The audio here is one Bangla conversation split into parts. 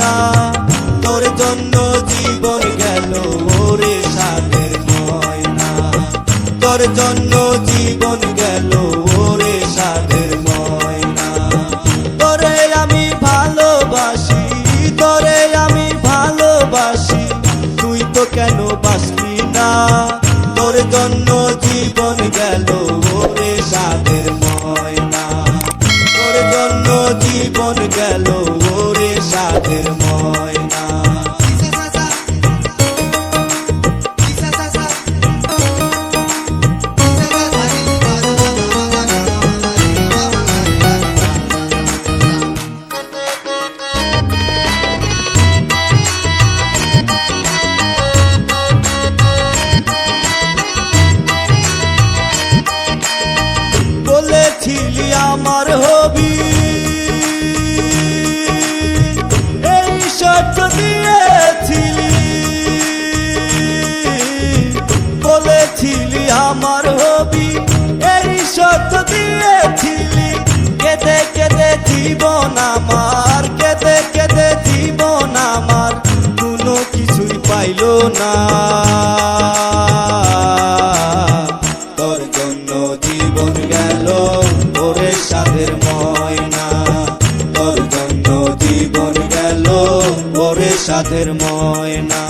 না। তোর জন্য জীবন গেল, ওরে সাদের ময়না। তোর জন্য জীবন গেল, ওরে ময়না। তোরে আমি ভালোবাসি, তোরে আমি ভালোবাসি। তুই তো কেন না? তোর জন্য জীবন গেল, ওরে সাদের আমার হবি ওরে সাধের ময়না।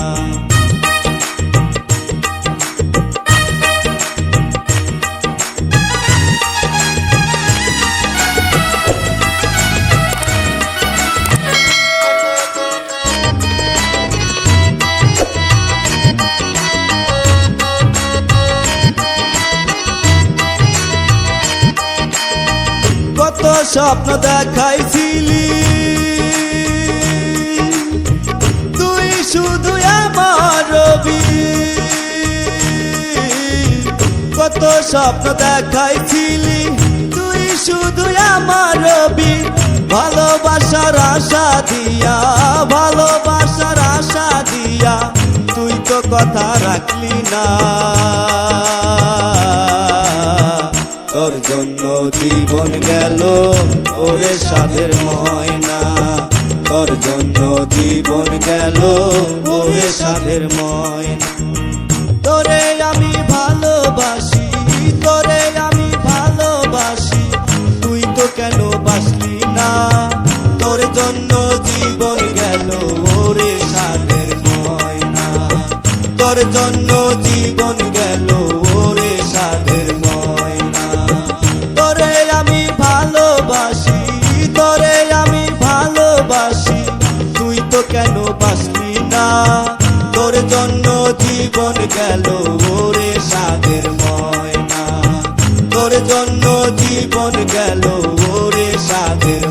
কত স্বপ্ন দেখাইছিলি। শুধু আমার রবি। কত স্বপ্ন দেখাইছিলি, তুই শুধু আমার রবি। ভালোবাসার আশা দিয়া, ভালোবাসার আশা দিয়া, তুই তো কথা রাখলি না। তোর জন্য জীবন গেল, ওরে জন্য জীবন গেল ওরে সাধের তোরে আমি ভালোবাসি, তোরে আমি ভালোবাসি, তুই তো কেন বাসলি না? তোর জন্য জীবন গেল ওরে সাধের ময়না তোর জন্য জীবন গেল ওরে জীবন গেল ওরে সাধের ময়না। তোর জন্য জীবন গেল ওরে সাধের